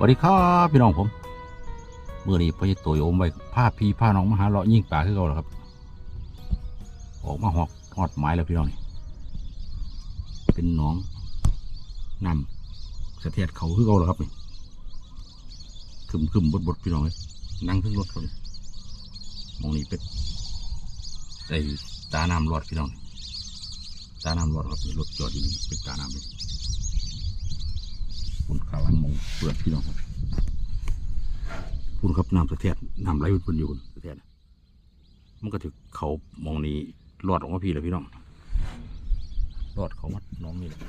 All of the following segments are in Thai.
สวัสดีครับพี่น้องผมเมื่อนี้พ่อจะตัวโยมไว้ผ้าพีผ้าน้องมหาเลาะยิ่งป่าขึ้นเขาแล้วครับ ออกมาหอกหอดไม้แล้วพี่น้องนี่เป็นหน้องนำสะเทียดเขาขึ้นเขาแล้วครับนี่คึมคึมบดบดพี่น้องเลยนั่งขึ้นรถเขาเลยมองนี่เป็นไอ้ตาน้ำรอดพี่น้องนี่ตาน้ำรอดครับนี่รถจอดอยู่นี่เป็นตาน้ำเลย คุณขาลังมอง เปิดพี่น้องครับคุณครับน้ำสะเทียดน้ำไหลพุ่นๆอยู่สะเทียดน่ะมันก็ถึงเขามองนี้รอดออกมาพี่เลยพี่น้องรอดเขามัดน้องนี่แหละ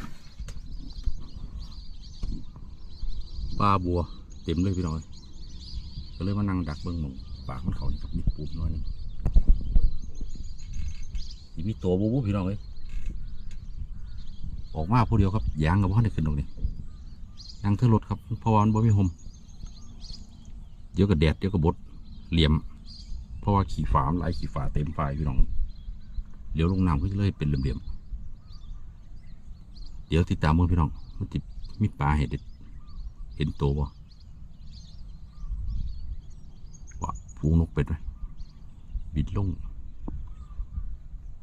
ปลาบัวเต็มเลยพี่น้องเอ้ยก็เลยมานั่งดักเบิ้งมองปากมันเขานี่กับมีปูน้อยนึงมีตัวบูบูพี่น้องเลยออกมาผู้เดียวครับยางกับพ่อได้ขึ้นตรงนี้ นั่งเทื่อรถครับเพราะว่ามันบ่มีหมเดี๋ยวก็แดดเดี๋ยวก็บดเหลี่ยม เพราะว่าขี่ฝามหลายขี่ฝาเต็มไฟพี่น้องเดี๋ยวลงน้ำก็จะเลยเป็นเหลี่ยมๆเดี๋ยวติดตามมือพี่น้องมันติดมีปลาเห็ดเด็ดเห็นตัวบ่ว่าฟูงนกเป็ดไหมบินลง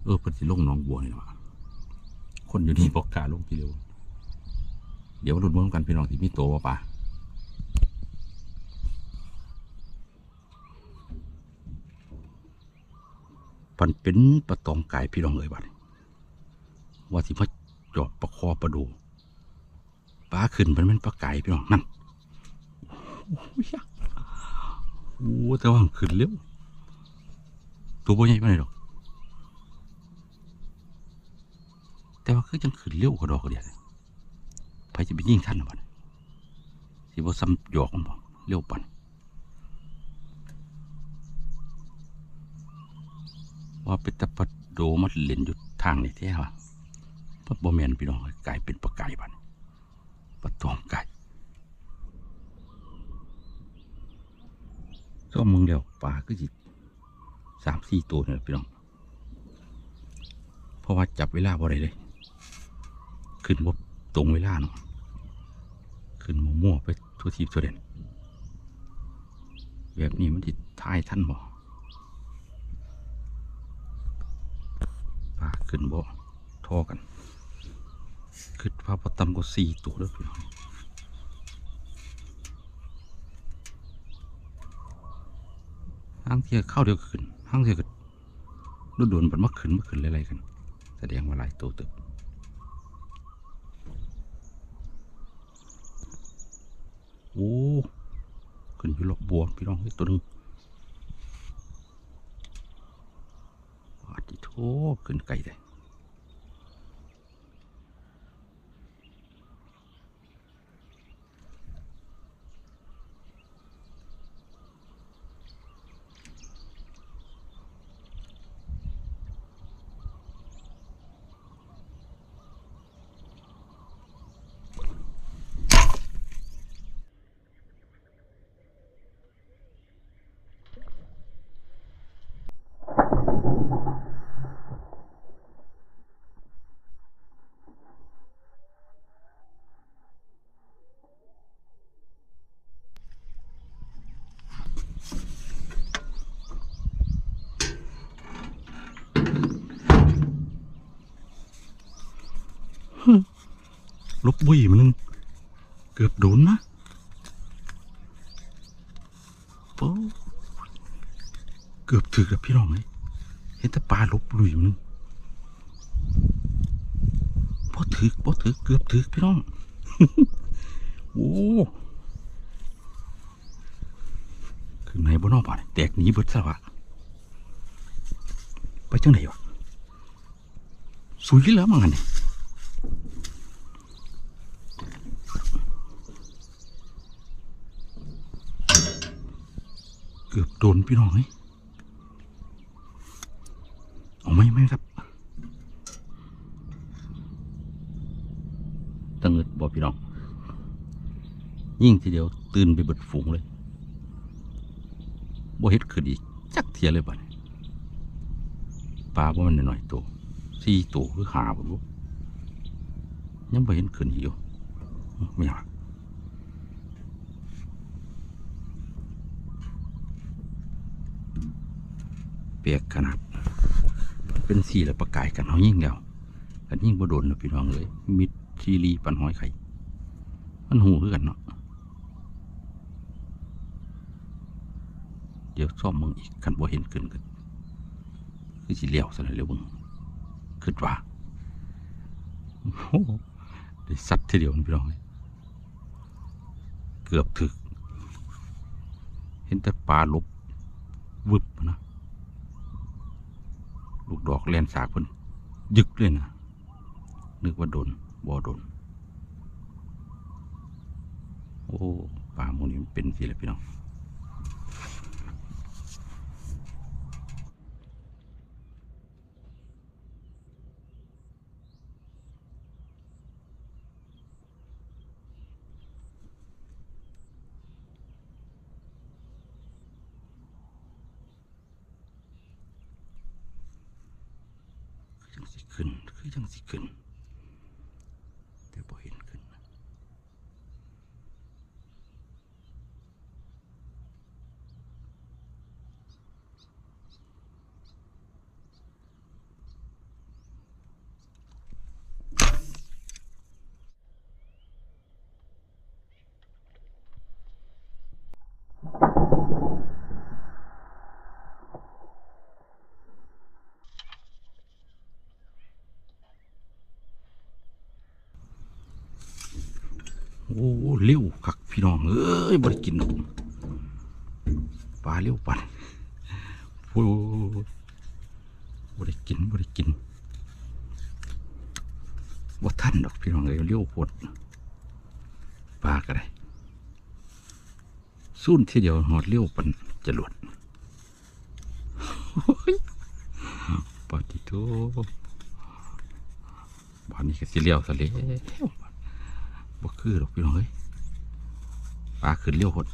เออเพิ่นสิลงน้องบัวนี่นะคนอยู่นี่บอกกาลงทีเดียว เดี๋ยวมาลุ้นเบิ่งกันพี่น้องที่มีตัวบ่ปลาปันเป็นปลาตองไก่พี่น้องเอ้ยบัดนี้ว่าที่มาจอบปลาคอปลาดูปลาขึ้นมันเป็นปลาไก่พี่น้องนั่นโอ้ยอะโอ้แต่ว่ามันขึ้นเร็วตัวบ่ใหญ่ปานใดดอก แต่ว่าคือจังขึ้นเร็วกว่าดอกกระเดียด ไผจะไปยิ่งท่านนะบัดสิบ่ซ้ำหยอกบ่เร็วปันว่าเป็นตะปัดโดมันเล่นอยู่ทางนี่แท้ว่ะปบ่แมนพี่น้องกลายเป็นปลาไก่บัดปลาตองไก่ก็มึงเดียวปลาก็สิตสามสี่ตัวเนี่แหละพี่น้อง เพราะว่าจับเวลาบ่ได้เลย ขึ้นบ่ตรงเวลาเนาะ ขึ้นมั่วๆไปทั่วทีทั่วเด่นแบบนี้มันติดท้ายท่านบ่ปลาขึ้นบ่ทอกันขึ้นพาพอต่ำกว่าสี่ตัวแล้วพี่น้องห้างเทียเข้าเดียวขึ้นห้างเทียก็รถด่วนมันมาขึ้นมาขึ้นอะไรๆกัน แสดงว่าหลายตัวตึก โอ้ขึ้นอยู่หลอกบัวพี่น้องเฮ้ตัวนึงอาจิโทขึ้นไกลเลย ลบบุยมันนึง เกือบโดนนะโอ้เกือบถึกแล้วพี่น้องเลยเห็นแต่ปลาลบลุยมันนึงพอถึกพอถึกเกือบถึกพี่น้องโอ้คือไหนบ่นอกบ้าแตกหนีเบิดซะวะไปจังไหนวะสุยแล้วมั้งอัน กือบโดนพี่น้องเลยเอาไหมไหมครับตังเงิดบอกพี่น้อง ยิ่งทีเดียวตื่นไปเบิดฝูงเลยบ่เฮ็ดขึ้นอีก จักเทียเลยบัดนี้ปลาบ่มันหน่อยตัวสี่ตัวคือหาบ่รู้ยังบ่เห็นขึ้นอีกอยู่ไม่อยาก ปลกขนาด เป็นสีและประกายกันเขายิ่งแล้วกันยิ่งบ่โดนนะพี่น้องเลย มิดชีรีปันหอยไข่ มันหูคือกันเนาะ เดี๋ยวซ่อมมึงอีกคันบ่เห็นขึ้นกันคือสิเลี้ยวซะเลยเร็วมึงคิดว่าโอ้โหได้สัตว์ทีเดียวพี่น้องเลยเกือบถึก เห็นแต่ปลาลบวึบนะ ลูกดอกแลนสากเพิ่นยึกเลยนะนึกว่าโดนบ่โดน โอ้ปลาหมูนี่มันเป็นสิแล้วพี่น้อง ขึ้น คือจังสิขึ้น โอ้เร็วคักพี่น้องเอ้ยบ่ได้กินหรอกปลาเร็วปันโอ้บ่ได้กินบ่ได้กินบ่าทันดอกพี่น้องเอ้ยเร็วโพดปลาก็ได้สุ่นทีเดียวหอดเร็วปันจรวดโอ้ยปาติโตบ้านนี้ก็สิเลี้ยวซะแล้ว บ่คือหรอกพี่น้องเอ้ยปลาขึ้นเลี้ยวหด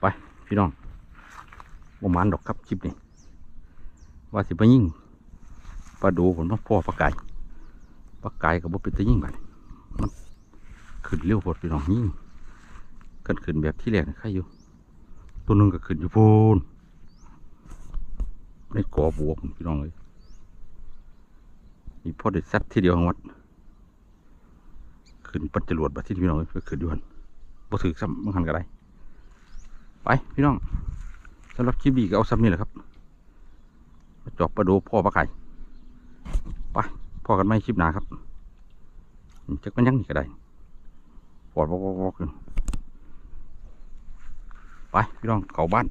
ไปพี่น้องบ่หมานดอกครับคลิปนี้ว่าสิไปยิ่งปลาดูผมาพ่อปลาไก่ปลาไก่กับบ่เป็นตะยิ่งบัดมันขึ้นเลี้ยวหดพี่น้องยิ่งกันขึ้นแบบที่แรกนี่ใครอยู่ตัวนึงก็ขึ้นอยู่โพน ในกอบวกพี่น้องเลยมีพ่อเด็ดซัดที่เดียวของวัด ขึ้นปัจจรวดบัดที่พี่น้องเลยไปขึ้นอยู่หันบ่ถือซ้ำบางหันก็ได้ ไปพี่น้องสำหรับคลิปนี้ก็เอาซ้ำนี่แหละครับจอบประดูพ่อปลาไก่ไปพ่อกันไม่คลิปหนาครับจักมันยังนี่ก็ได้ปอดวอกๆไปพี่น้องเขาบ้าน